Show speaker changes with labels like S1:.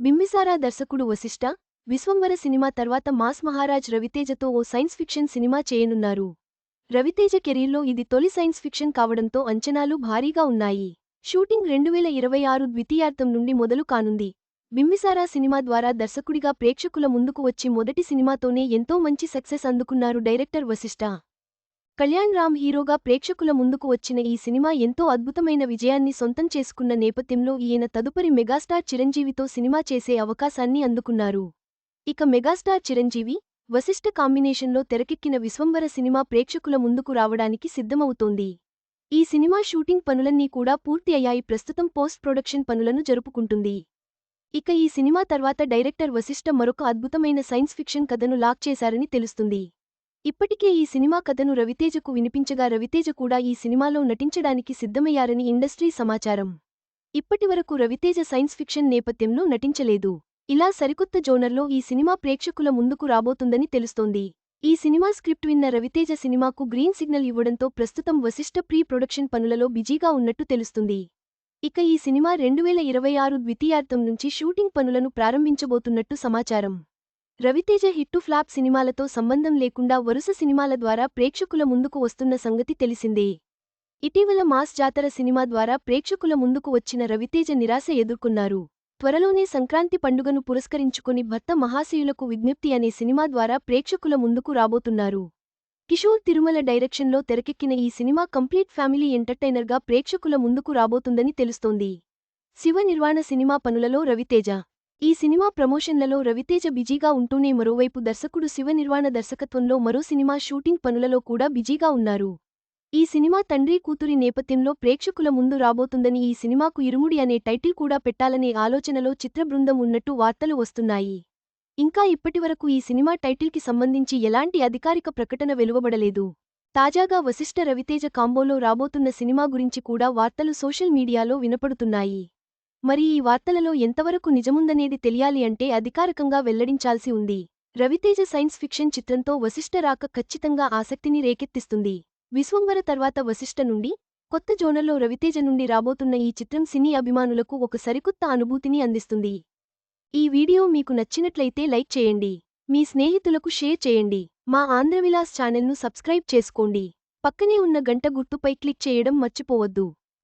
S1: బింబిసారా దర్శకుడు వశిష్ట విశ్వంవర సినిమా తర్వాత మాస్ మహారాజ్ రవితేజతో ఓ సైన్స్ ఫిక్షన్ సినిమా చేయనున్నారు. రవితేజ కెరీర్లో ఇది తొలి సైన్స్ ఫిక్షన్ కావడంతో అంచనాలు భారీగా ఉన్నాయి. షూటింగ్ రెండువేల ఇరవై ఆరు ద్వితీయార్థం నుండి మొదలు కానుంది. బింబిసారా సినిమా ద్వారా దర్శకుడిగా ప్రేక్షకుల ముందుకు వచ్చి మొదటి సినిమాతోనే ఎంతో మంచి సక్సెస్ అందుకున్నారు డైరెక్టర్ వశిష్ట. కళ్యాణ్ రామ్ హీరోగా ప్రేక్షకుల ముందుకు వచ్చిన ఈ సినిమా ఎంతో అద్భుతమైన విజయాన్ని సొంతం చేసుకున్న నేపథ్యంలో ఈయన తదుపరి మెగాస్టార్ చిరంజీవితో సినిమా చేసే అవకాశాన్ని అందుకున్నారు. ఇక మెగాస్టార్ చిరంజీవి వశిష్ఠ కాంబినేషన్లో తెరకెక్కిన విశ్వంవర సినిమా ప్రేక్షకుల ముందుకు రావడానికి సిద్ధమవుతోంది. ఈ సినిమా షూటింగ్ పనులన్నీ కూడా పూర్తి అయ్యాయి. ప్రస్తుతం పోస్ట్ ప్రొడక్షన్ పనులను జరుపుకుంటుంది. ఇక ఈ సినిమా తర్వాత డైరెక్టర్ వశిష్ఠ మరొక అద్భుతమైన సైన్స్ ఫిక్షన్ కథను లాక్ చేశారని తెలుస్తుంది. ఇప్పటికే ఈ సినిమా కథను రవితేజకు వినిపించగా రవితేజ కూడా ఈ సినిమాలో నటించడానికి సిద్ధమయ్యారని ఇండస్ట్రీ సమాచారం. ఇప్పటివరకు రవితేజ సైన్స్ ఫిక్షన్ నేపథ్యంలో నటించలేదు. ఇలా సరికొత్త జోనర్లో ఈ సినిమా ప్రేక్షకుల ముందుకు రాబోతుందని తెలుస్తోంది. ఈ సినిమా స్క్రిప్ట్ విన్న రవితేజ సినిమాకు గ్రీన్ సిగ్నల్ ఇవ్వడంతో ప్రస్తుతం వశిష్ఠ ప్రీ ప్రొడక్షన్ పనులలో బిజీగా ఉన్నట్టు తెలుస్తుంది. ఇక ఈ సినిమా రెండువేల ఇరవై ఆరు ద్వితీయార్థం నుంచి షూటింగ్ పనులను ప్రారంభించబోతున్నట్టు సమాచారం. రవితేజ హిట్టు ఫ్లాప్ సినిమాలతో సంబంధం లేకుండా వరుస సినిమాల ద్వారా ప్రేక్షకుల ముందుకు వస్తున్న సంగతి తెలిసిందే. ఇటీవల మాస్ జాతర సినిమా ద్వారా ప్రేక్షకుల ముందుకు వచ్చిన రవితేజ నిరాశ ఎదుర్కొన్నారు. త్వరలోనే సంక్రాంతి పండుగను పురస్కరించుకుని భర్త మహాశయులకు విజ్ఞప్తి అనే సినిమా ద్వారా ప్రేక్షకుల ముందుకు రాబోతున్నారు. కిషోర్ తిరుమల డైరెక్షన్లో తెరకెక్కిన ఈ సినిమా కంప్లీట్ ఫ్యామిలీ ఎంటర్టైనర్గా ప్రేక్షకుల ముందుకు రాబోతుందని తెలుస్తోంది. శివ నిర్వాణ సినిమా పనులలో రవితేజ ఈ సినిమా ప్రమోషన్లలో రవితేజ బిజీగా ఉంటూనే మరోవైపు దర్శకుడు శివ నిర్వాణ దర్శకత్వంలో మరో సినిమా షూటింగ్ పనులలో కూడా బిజీగా ఉన్నారు. ఈ సినిమా తండ్రి కూతురి నేపథ్యంలో ప్రేక్షకుల ముందు రాబోతుందని ఈ సినిమాకు ఇరుముడి అనే టైటిల్ కూడా పెట్టాలనే ఆలోచనలో చిత్రబృందం ఉన్నట్టు వార్తలు వస్తున్నాయి. ఇంకా ఇప్పటివరకు ఈ సినిమా టైటిల్కి సంబంధించి ఎలాంటి అధికారిక ప్రకటన వెలువబడలేదు. తాజాగా వశిష్ఠ రవితేజ కాంబోలో రాబోతున్న సినిమా గురించి కూడా వార్తలు సోషల్ మీడియాలో వినపడుతున్నాయి. మరి ఈ వార్తలలో ఎంతవరకు నిజముందనేది తెలియాలి అంటే అధికారికంగా వెల్లడించాల్సి ఉంది. రవితేజ సైన్స్ ఫిక్షన్ చిత్రంతో వశిష్ఠ రాక ఖచ్చితంగా ఆసక్తిని రేకెత్తిస్తుంది. విశ్వంవర తర్వాత వశిష్ఠ నుండి కొత్త జోనల్లో రవితేజ నుండి రాబోతున్న ఈ చిత్రం సినీ అభిమానులకు ఒక సరికొత్త అనుభూతిని అందిస్తుంది. ఈ వీడియో మీకు నచ్చినట్లయితే లైక్ చేయండి. మీ స్నేహితులకు షేర్ చేయండి. మా ఆంధ్రవిలాస్ ఛానల్ను సబ్స్క్రైబ్ చేసుకోండి. పక్కనే ఉన్న గంట గుర్తుపై క్లిక్ చేయడం మర్చిపోవద్దు.